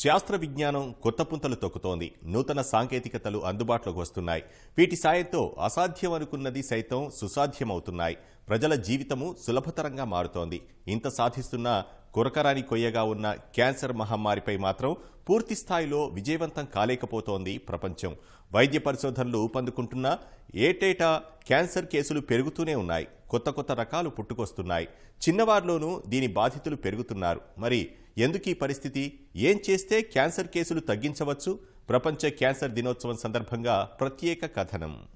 శాస్త్ర విజ్ఞానం కొత్త పుంతలు తొక్కుతోంది. నూతన సాంకేతికతలు అందుబాటులోకి వస్తున్నాయి. వీటి సాయంతో అసాధ్యం అనుకున్నది సైతం సుసాధ్యమవుతున్నాయి. ప్రజల జీవితము సులభతరంగా మారుతోంది. ఇంత సాధిస్తున్న కొరకరాని కొయ్యగా ఉన్న క్యాన్సర్ మహమ్మారిపై మాత్రం పూర్తి స్థాయిలో విజయవంతం కాలేకపోతోంది ప్రపంచం. వైద్య పరిశోధనలు ఊపందుకుంటున్నా ఏటేటా క్యాన్సర్ కేసులు పెరుగుతూనే ఉన్నాయి. కొత్త కొత్త రకాలు పుట్టుకొస్తున్నాయి. చిన్నవారిలోనూ దీని బాధితులు పెరుగుతున్నారు. మరి ఎందుకు ఈ పరిస్థితి? ఏం చేస్తే క్యాన్సర్ కేసులు తగ్గించవచ్చు? ప్రపంచ క్యాన్సర్ దినోత్సవం సందర్భంగా ప్రత్యేక కథనం.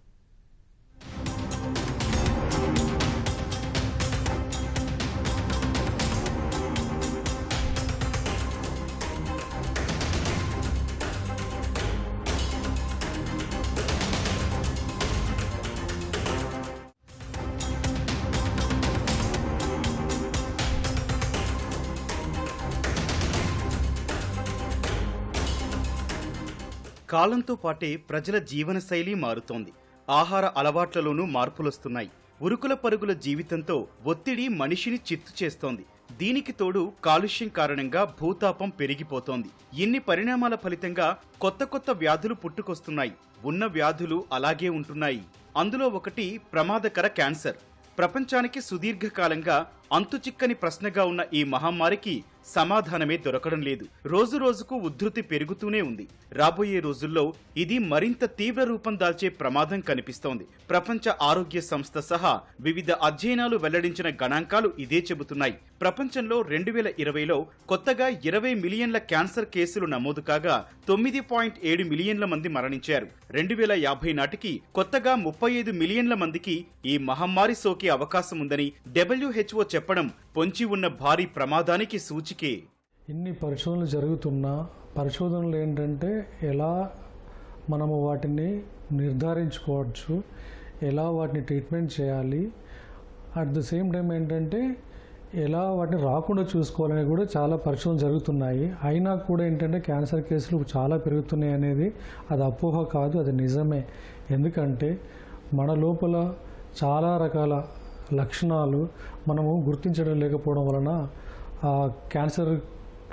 కాలంతో పాటే ప్రజల జీవనశైలి మారుతోంది. ఆహార అలవాట్లలోనూ మార్పులొస్తున్నాయి. ఉరుకుల పరుగుల జీవితంతో ఒత్తిడి మనిషిని చిత్తు చేస్తోంది. దీనికి తోడు కాలుష్యం కారణంగా భూతాపం పెరిగిపోతోంది. ఇన్ని పరిణామాల ఫలితంగా కొత్త కొత్త వ్యాధులు పుట్టుకొస్తున్నాయి. ఉన్న వ్యాధులు అలాగే ఉంటున్నాయి. అందులో ఒకటి ప్రమాదకర క్యాన్సర్. ప్రపంచానికి సుదీర్ఘకాలంగా అంతుచిక్కని ప్రశ్నగా ఉన్న ఈ మహమ్మారికి సమాధానమే దొరకడం లేదు. రోజు రోజుకు ఉధృతి పెరుగుతూనే ఉంది. రాబోయే రోజుల్లో ఇది మరింత తీవ్ర రూపం దాల్చే ప్రమాదం కనిపిస్తోంది. ప్రపంచ ఆరోగ్య సంస్థ సహా వివిధ అధ్యయనాలు వెల్లడించిన గణాంకాలు ఇదే చెబుతున్నాయి. ప్రపంచంలో రెండు వేల ఇరవైలో కొత్తగా ఇరవై మిలియన్ల క్యాన్సర్ కేసులు నమోదు కాగా తొమ్మిది పాయింట్ ఏడు మిలియన్ల మంది మరణించారు. రెండు వేల యాభై నాటికి కొత్తగా ముప్పై ఐదు మిలియన్ల మందికి ఈ మహమ్మారి సోకే అవకాశం ఉందని డబ్ల్యూహెచ్ఓ చెప్పడం పొంచి ఉన్న భారీ ప్రమాదానికి సూచికే. ఇన్ని పరిశోధనలు జరుగుతున్నా పరిశోధనలు ఏంటంటే ఎలా మనము వాటిని నిర్ధారించుకోవచ్చు ఎలా వాటిని ట్రీట్మెంట్ చేయాలి అట్ ద సేమ్ టైం ఏంటంటే ఎలా వాటిని రాకుండా చూసుకోవాలని కూడా చాలా పరిశోధనలు జరుగుతున్నాయి. అయినా కూడా ఏంటంటే క్యాన్సర్ కేసులు చాలా పెరుగుతున్నాయి అనేది అది అపోహ కాదు అది నిజమే. ఎందుకంటే మన లోపల చాలా రకాల లక్షణాలు మనము గుర్తించడం లేకపోవడం వలన ఆ క్యాన్సర్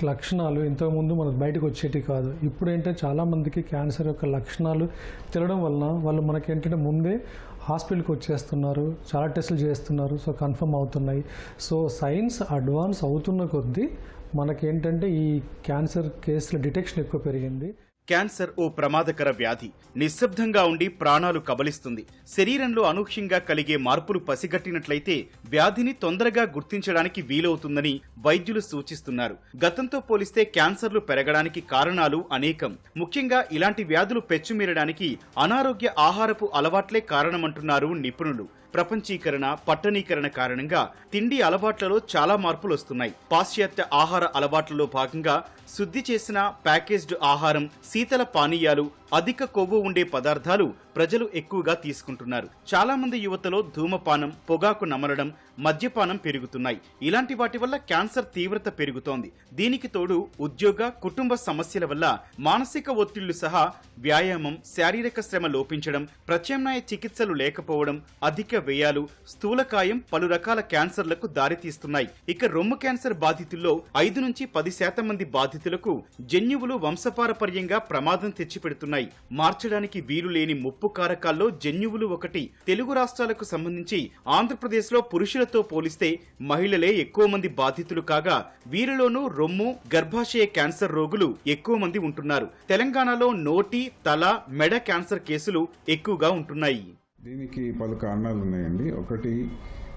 లక్షణాలు ఇంతకుముందు మనకు బయటకు వచ్చేటి కాదు. ఇప్పుడు ఏంటంటే చాలామందికి క్యాన్సర్ యొక్క లక్షణాలు తెలియడం వలన వాళ్ళు మనకి ఏంటంటే ముందే హాస్పిటల్కి వచ్చేస్తున్నారు చాలా టెస్టులు చేస్తున్నారు సో కన్ఫర్మ్ అవుతున్నాయి. సో సైన్స్ అడ్వాన్స్ అవుతున్న కొద్దీ మనకేంటంటే ఈ క్యాన్సర్ కేసుల డిటెక్షన్ ఎక్కువ పెరిగింది. క్యాన్సర్ ఓ ప్రమాదకర వ్యాధి. నిశ్శబ్దంగా ఉండి ప్రాణాలు కబలిస్తుంది. శరీరంలో అనూహ్యంగా కలిగే మార్పులు పసిగట్టినట్లయితే వ్యాధిని తొందరగా గుర్తించడానికి వీలవుతుందని వైద్యులు సూచిస్తున్నారు. గతంతో పోలిస్తే క్యాన్సర్లు పెరగడానికి కారణాలు అనేకం. ముఖ్యంగా ఇలాంటి వ్యాధులు పెచ్చుమీరడానికి అనారోగ్య ఆహారపు అలవాట్లే కారణమంటున్నారు నిపుణులు. ప్రపంచీకరణ పట్టణీకరణ కారణంగా తిండి అలవాట్లలో చాలా మార్పులు వస్తున్నాయి. పాశ్చాత్య ఆహార అలవాట్లలో భాగంగా శుద్ధి చేసిన ప్యాకేజ్డ్ ఆహారం శీతల పానీయాలు అధిక కొవ్వు ఉండే పదార్థాలు ప్రజలు ఎక్కువగా తీసుకుంటున్నారు. చాలా మంది యువతలో ధూమపానం పొగాకు నమలడం మద్యపానం పెరుగుతున్నాయి. ఇలాంటి వాటి వల్ల క్యాన్సర్ తీవ్రత పెరుగుతోంది. దీనికి తోడు ఉద్యోగ కుటుంబ సమస్యల వల్ల మానసిక ఒత్తిళ్ళు సహా వ్యాయామం శారీరక శ్రమ లోపించడం ప్రత్యామ్నాయ చికిత్సలు లేకపోవడం అధిక వ్యయాలు స్థూలకాయం పలు రకాల క్యాన్సర్లకు దారితీస్తున్నాయి. ఇక రొమ్ము క్యాన్సర్ బాధితుల్లో ఐదు నుంచి పది శాతం మంది బాధితులకు జన్యువులు వంశపారపర్యంగా ప్రమాదం తెచ్చిపెడుతున్నాయి. మార్చడానికి వీలు లేని ముప్పు కారకాల్లో జన్యువులు ఒకటి. తెలుగు రాష్ట్రాలకు సంబంధించి ఆంధ్రప్రదేశ్లో పురుషులతో పోలిస్తే మహిళలే ఎక్కువ మంది బాధితులు కాగా వీరిలోనూ రొమ్ము గర్భాశయ క్యాన్సర్ రోగులు ఎక్కువ మంది ఉంటున్నారు. తెలంగాణలో నోటి తల మెడ క్యాన్సర్ కేసులు ఎక్కువగా ఉంటున్నాయి. దీనికి పలు కారణాలు ఉన్నాయండి ఒకటి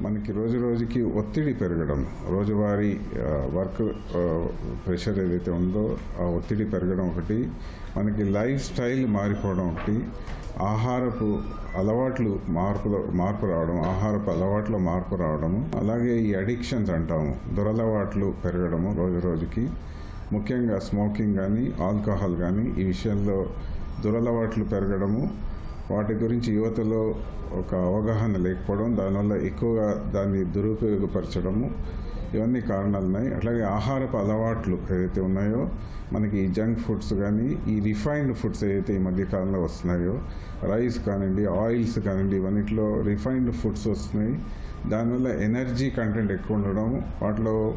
మనకి రోజు రోజుకి ఒత్తిడి పెరగడం రోజువారీ వర్క్ ప్రెషర్ ఏదైతే ఉందో ఆ ఒత్తిడి పెరగడం ఒకటి మనకి లైఫ్ స్టైల్ మారిపోవడం ఒకటి ఆహారపు అలవాట్లు మార్పులో మార్పు రావడం ఆహారపు అలవాట్లో మార్పు రావడము అలాగే ఈ అడిక్షన్స్ అంటాము దురలవాట్లు పెరగడము రోజు రోజుకి. ముఖ్యంగా స్మోకింగ్ కానీ ఆల్కహాల్ కానీ ఈ విషయంలో దురలవాట్లు పెరగడము వాటి గురించి యువతలో ఒక అవగాహన లేకపోవడం దానివల్ల ఎక్కువగా దాన్ని దురుపయోగపరచడము ఇవన్నీ కారణాలు ఉన్నాయి అట్లాగే ఆహారపు అలవాట్లు ఏదైతే ఉన్నాయో మనకి ఈ జంక్ ఫుడ్స్ కానీ ఈ రిఫైన్డ్ ఫుడ్స్ ఏదైతే ఈ మధ్యకాలంలో వస్తున్నాయో రైస్ కానివ్వండి ఆయిల్స్ కానివ్వండి ఇవన్నిట్లో రిఫైన్డ్ ఫుడ్స్ వస్తున్నాయి. దానివల్ల ఎనర్జీ కంటెంట్ ఎక్కువ ఉండడం వాటిలో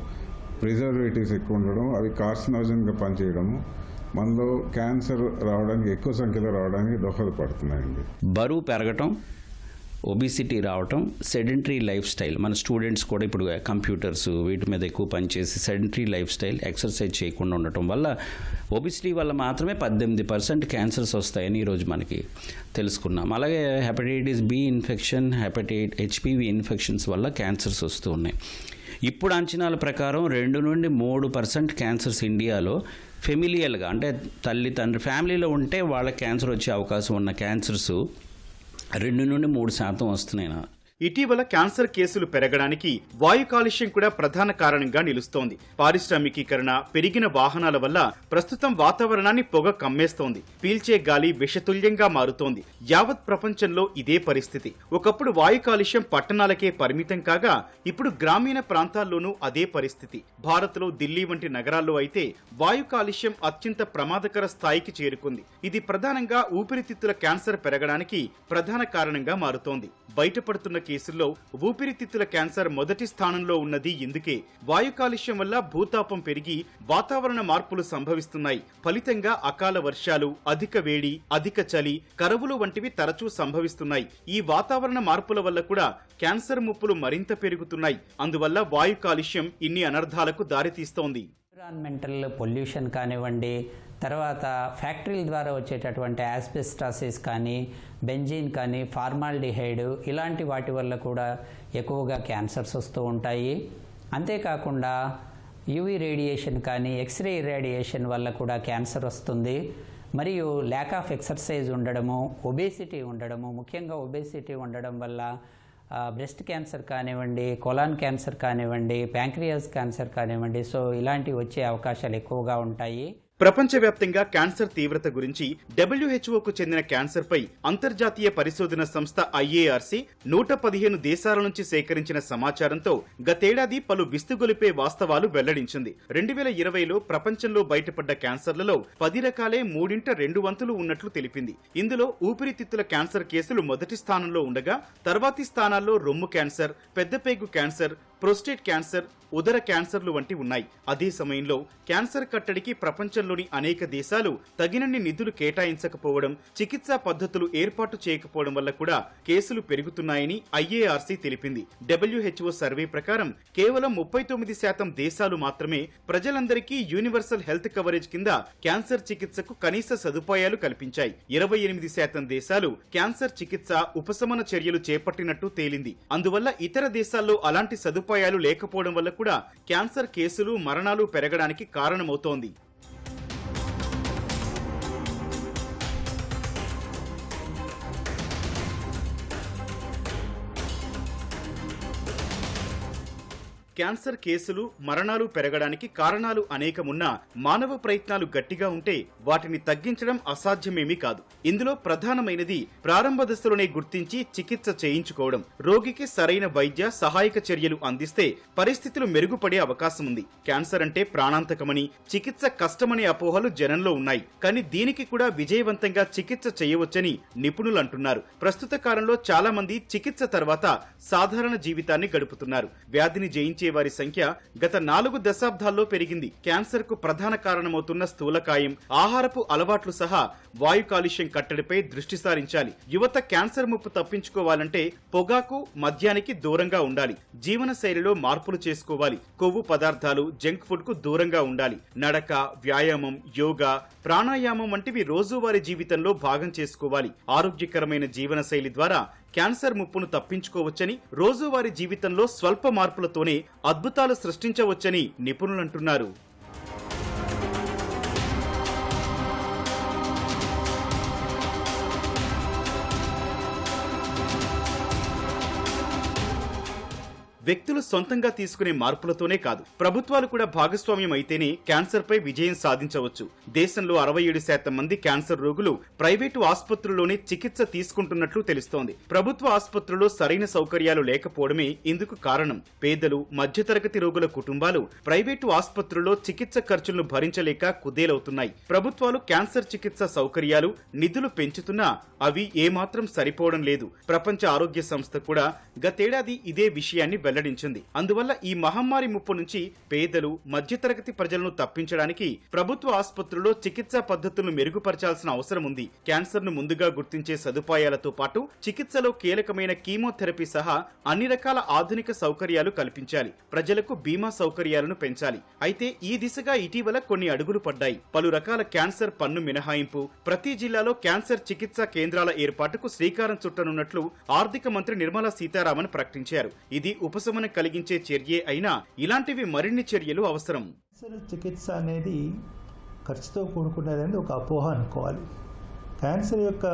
ప్రిజర్వేటివ్స్ ఎక్కువ ఉండడం అవి కార్సినోజన్గా పనిచేయడము మనలో క్యాన్సర్ రావడానికి ఎక్కువ సంఖ్యలో రావడానికి దోహదపడుతున్నాయండి. బరువు పెరగటం ఒబిసిటీ రావటం సెడెంటరీ లైఫ్ స్టైల్ మన స్టూడెంట్స్ కూడా ఇప్పుడు eh, కంప్యూటర్స్ వీటి మీద ఎక్కువ పనిచేసి సెడెంటరీ లైఫ్ స్టైల్ ఎక్సర్సైజ్ చేయకుండా ఉండటం వల్ల ఒబిసిటీ వల్ల మాత్రమే పద్దెనిమిది పర్సెంట్ క్యాన్సర్స్ వస్తాయని ఈరోజు మనకి తెలుసుకున్నాం. అలాగే hepatitis B infection హెపటైట్ HPV infections వల్ల క్యాన్సర్స్ వస్తూ ఉన్నాయి. ఇప్పుడు అంచనాల ప్రకారం రెండు నుండి మూడు పర్సెంట్ క్యాన్సర్స్ ఇండియాలో ఫెమిలియల్గా అంటే తల్లి తండ్రి ఫ్యామిలీలో ఉంటే వాళ్ళకి క్యాన్సర్ వచ్చే అవకాశం ఉన్న క్యాన్సర్స్ రెండు నుండి మూడు శాతం వస్తున్నాయి నా ఇటీవల క్యాన్సర్ కేసులు పెరగడానికి వాయు కాలుష్యం కూడా ప్రధాన కారణంగా నిలుస్తోంది. పారిశ్రామికీకరణ పెరిగిన వాహనాల వల్ల ప్రస్తుతం వాతావరణాన్ని పొగ కమ్మేస్తోంది. పీల్చే గాలి విషతుల్యంగా మారుతోంది. యావత్ ప్రపంచంలో ఇదే పరిస్థితి. ఒకప్పుడు వాయు కాలుష్యం పట్టణాలకే పరిమితం కాగా ఇప్పుడు గ్రామీణ ప్రాంతాల్లోనూ అదే పరిస్థితి. భారత్లో ఢిల్లీ వంటి నగరాల్లో అయితే వాయు కాలుష్యం అత్యంత ప్రమాదకర స్థాయికి చేరుకుంది. ఇది ప్రధానంగా ఊపిరితిత్తుల క్యాన్సర్ పెరగడానికి ప్రధాన కారణంగా మారుతోంది. బయటపడుతున్న కేసుల్లో ఊపిరితిత్తుల క్యాన్సర్ మొదటి స్థానంలో ఉన్నది ఇందుకే. వాయు కాలుష్యం వల్ల భూతాపం పెరిగి వాతావరణ మార్పులు సంభవిస్తున్నాయి. ఫలితంగా అకాల వర్షాలు అధిక వేడి అధిక చలి కరువులు వంటివి తరచూ సంభవిస్తున్నాయి. ఈ వాతావరణ మార్పుల వల్ల కూడా క్యాన్సర్ ముప్పులు మరింత పెరుగుతున్నాయి. అందువల్ల వాయు కాలుష్యం ఇన్ని అనర్థాలకు దారితీస్తోంది. ఎన్విరాన్మెంటల్ పొల్యూషన్ కానివ్వండి తర్వాత ఫ్యాక్టరీల ద్వారా వచ్చేటటువంటి యాస్బెస్టాసిస్ కానీ బెంజీన్ కానీ ఫార్మాల్డిహైడ్ ఇలాంటి వాటి వల్ల కూడా ఎక్కువగా క్యాన్సర్స్ వస్తూ ఉంటాయి. అంతేకాకుండా యువి రేడియేషన్ కానీ ఎక్స్రే రేడియేషన్ వల్ల కూడా క్యాన్సర్ వస్తుంది. మరియు ల్యాక్ ఆఫ్ ఎక్సర్సైజ్ ఉండడము ఒబేసిటీ ఉండడము ముఖ్యంగా ఒబేసిటీ ఉండడం వల్ల బ్రెస్ట్ క్యాన్సర్ కానివ్వండి కొలాన్ క్యాన్సర్ కానివ్వండి ప్యాంక్రియాస్ క్యాన్సర్ కానివ్వండి సో ఇలాంటివి వచ్చే అవకాశాలు ఎక్కువగా ఉంటాయి. ప్రపంచవ్యాప్తంగా క్యాన్సర్ తీవ్రత గురించి డబ్ల్యూహెచ్ఓకు చెందిన క్యాన్సర్పై అంతర్జాతీయ పరిశోధన సంస్థ ఐఏఆర్సీ నూట పదిహేను దేశాల నుంచి సేకరించిన సమాచారంతో గతేడాది పలు విస్తుగొలిపే వాస్తవాలు వెల్లడించింది. రెండు వేల ఇరవైలో ప్రపంచంలో బయటపడ్డ క్యాన్సర్లలో పది రకాలే మూడింట రెండు వంతులు ఉన్నట్లు తెలిపింది. ఇందులో ఊపిరితిత్తుల క్యాన్సర్ కేసులు మొదటి స్థానంలో ఉండగా తర్వాతి స్థానాల్లో రొమ్ము క్యాన్సర్ పెద్దపేగు క్యాన్సర్ ప్రోస్టేట్ క్యాన్సర్ ఉదర క్యాన్సర్లు వంటి ఉన్నాయి. అదే సమయంలో క్యాన్సర్ కట్టడికి ప్రపంచంలోని అనేక దేశాలు తగినన్ని నిధులు కేటాయించకపోవడం చికిత్సా పద్ధతులు ఏర్పాటు చేయకపోవడం వల్ల కూడా కేసులు పెరుగుతున్నాయని ఐఏఆర్సీ తెలిపింది. డబ్ల్యూహెచ్ఓ సర్వే ప్రకారం కేవలం ముప్పై తొమ్మిది శాతం దేశాలు మాత్రమే ప్రజలందరికీ యూనివర్సల్ హెల్త్ కవరేజ్ కింద క్యాన్సర్ చికిత్సకు కనీస సదుపాయాలు కల్పించాయి. ఇరవై ఎనిమిది శాతం దేశాలు క్యాన్సర్ చికిత్స ఉపశమన చర్యలు చేపట్టినట్టు తేలింది. అందువల్ల ఇతర దేశాల్లో అలాంటి సదుపాయాలు లేకపోవడం వల్ల కూడా క్యాన్సర్ కేసులు మరణాలు పెరగడానికి కారణమవుతోంది. క్యాన్సర్ కేసులు మరణాలు పెరగడానికి కారణాలు అనేకమున్నా మానవ ప్రయత్నాలు గట్టిగా ఉంటే వాటిని తగ్గించడం అసాధ్యమేమీ కాదు. ఇందులో ప్రధానమైనది ప్రారంభ దశలోనే గుర్తించి చికిత్స చేయించుకోవడం. రోగికి సరైన వైద్య సహాయక చర్యలు అందిస్తే పరిస్థితులు మెరుగుపడే అవకాశం ఉంది. క్యాన్సర్ అంటే ప్రాణాంతకమని చికిత్స కష్టమనే అపోహలు జనంలో ఉన్నాయి. కానీ దీనికి కూడా విజయవంతంగా చికిత్స చేయవచ్చని నిపుణులు అంటున్నారు ప్రస్తుత కాలంలో చాలా మంది చికిత్స తర్వాత సాధారణ జీవితాన్ని గడుపుతున్నారు. వ్యాధిని జయించి వారి సంఖ్య గత నాలుగు దశాబ్దాల్లో పెరిగింది. క్యాన్సర్కు ప్రధాన కారణమవుతున్న స్థూలకాయం ఆహారపు అలవాట్లు సహా వాయు కాలుష్యం కట్టడిపై దృష్టి సారించాలి. యువత క్యాన్సర్ ముప్పు తప్పించుకోవాలంటే పొగాకు మద్యానికి దూరంగా ఉండాలి. జీవన శైలిలో మార్పులు చేసుకోవాలి. కొవ్వు పదార్థాలు జంక్ ఫుడ్కు దూరంగా ఉండాలి. నడక వ్యాయామం యోగా ప్రాణాయామం వంటివి రోజువారీ జీవితంలో భాగం చేసుకోవాలి. ఆరోగ్యకరమైన జీవన శైలి ద్వారా క్యాన్సర్ ముప్పును తప్పించుకోవచ్చని రోజువారీ జీవితంలో స్వల్ప మార్పులతోనే అద్భుతాలు సృష్టించవచ్చని నిపుణులంటున్నారు. వ్యక్తులు సొంతంగా తీసుకునే మార్పులతోనే కాదు. ప్రభుత్వాలు కూడా భాగస్వామ్యం అయితేనే క్యాన్సర్ పై విజయం సాధించవచ్చు. దేశంలో అరవై ఏడు శాతం మంది క్యాన్సర్ రోగులు ప్రైవేటు ఆసుపత్రుల్లోనే చికిత్స తీసుకుంటున్నట్లు తెలుస్తోంది. ప్రభుత్వ ఆసుపత్రుల్లో సరైన సౌకర్యాలు లేకపోవడమే ఇందుకు కారణం. పేదలు మధ్యతరగతి రోగుల కుటుంబాలు ప్రైవేటు ఆసుపత్రుల్లో చికిత్స ఖర్చులను భరించలేక కుదేలవుతున్నాయి. ప్రభుత్వాలు క్యాన్సర్ చికిత్స సౌకర్యాలు నిధులు పెంచుతున్నా అవి ఏమాత్రం సరిపోవడం లేదు. ప్రపంచ ఆరోగ్య సంస్థ కూడా గతేడాది ఇదే విషయాన్ని వెల్లడి వెల్లడించింది. అందువల్ల ఈ మహమ్మారి ముప్పు నుంచి పేదలు మధ్యతరగతి ప్రజలను తప్పించడానికి ప్రభుత్వ ఆసుపత్రుల్లో చికిత్సా పద్ధతులను మెరుగుపరచాల్సిన అవసరం ఉంది. క్యాన్సర్ను ముందుగా గుర్తించే సదుపాయాలతో పాటు చికిత్సలో కీలకమైన కీమోథెరపీ సహా అన్ని రకాల ఆధునిక సౌకర్యాలు కల్పించాలి. ప్రజలకు బీమా సౌకర్యాలను పెంచాలి. అయితే ఈ దిశగా ఇటీవల కొన్ని అడుగులు పడ్డాయి. పలు రకాల క్యాన్సర్ పన్ను మినహాయింపు ప్రతి జిల్లాలో క్యాన్సర్ చికిత్సా కేంద్రాల ఏర్పాటుకు శ్రీకారం చుట్టనున్నట్లు ఆర్థిక మంత్రి నిర్మలా సీతారామన్ ప్రకటించారు. ఇది ఉపశమనం కలిగించే చర్యే అయినా ఇలాంటివి మరిన్ని చర్యలు అవసరం. చికిత్స అనేది ఖర్చుతో కూడుకున్నదని ఒక అపోహ అనుకోవాలి. క్యాన్సర్ యొక్క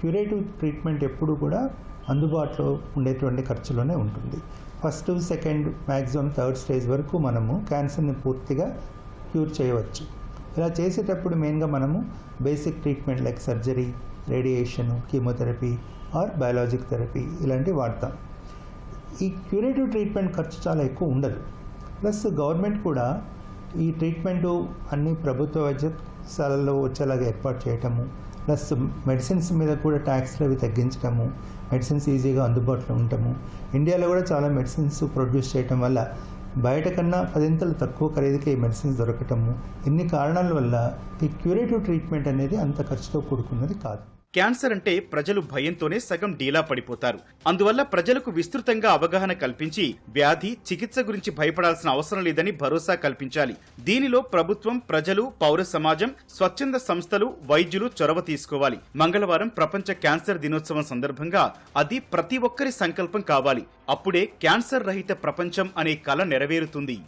క్యూరేటివ్ ట్రీట్మెంట్ ఎప్పుడు కూడా అందుబాటులో ఉండేటువంటి ఖర్చులోనే ఉంటుంది. First second maximum third stage వరకు మనము క్యాన్సర్ని పూర్తిగా క్యూర్ చేయవచ్చు. ఇలా చేసేటప్పుడు మెయిన్గా మనము basic treatment like surgery radiation chemotherapy or biologic therapy ఇలాంటివి వాడతాం. ఈ క్యూరేటివ్ ట్రీట్మెంట్ ఖర్చు చాలా ఎక్కువ ఉండదు. ప్లస్ గవర్నమెంట్ కూడా ఈ ట్రీట్మెంట్ అన్ని ప్రభుత్వ వైద్యశాలలో వచ్చేలాగా ఏర్పాటు చేయటము ప్లస్ మెడిసిన్స్ మీద కూడా ట్యాక్స్లు అవి తగ్గించటము మెడిసిన్స్ ఈజీగా అందుబాటులో ఉండటము. ఇండియాలో కూడా చాలా మెడిసిన్స్ ప్రొడ్యూస్ చేయటం వల్ల బయట కన్నా పదింతలు తక్కువ ఖరీదుకే ఈ మెడిసిన్స్ దొరకటము. ఇన్ని కారణాల వల్ల ఈ క్యూరేటివ్ ట్రీట్మెంట్ అనేది అంత ఖర్చుతో కూడుకున్నది కాదు. క్యాన్సర్ అంటే ప్రజలు భయంతోనే సగం డీలా పడిపోతారు. అందువల్ల ప్రజలకు విస్తృతంగా అవగాహన కల్పించి వ్యాధి చికిత్స గురించి భయపడాల్సిన అవసరం లేదని భరోసా కల్పించాలి. దీనిలో ప్రభుత్వం ప్రజలు పౌర సమాజం స్వచ్ఛంద సంస్థలు వైద్యులు చొరవ తీసుకోవాలి. మంగళవారం ప్రపంచ క్యాన్సర్ దినోత్సవం సందర్భంగా అది ప్రతి ఒక్కరి సంకల్పం కావాలి. అప్పుడే క్యాన్సర్ రహిత ప్రపంచం అనే కల నెరవేరుతుంది.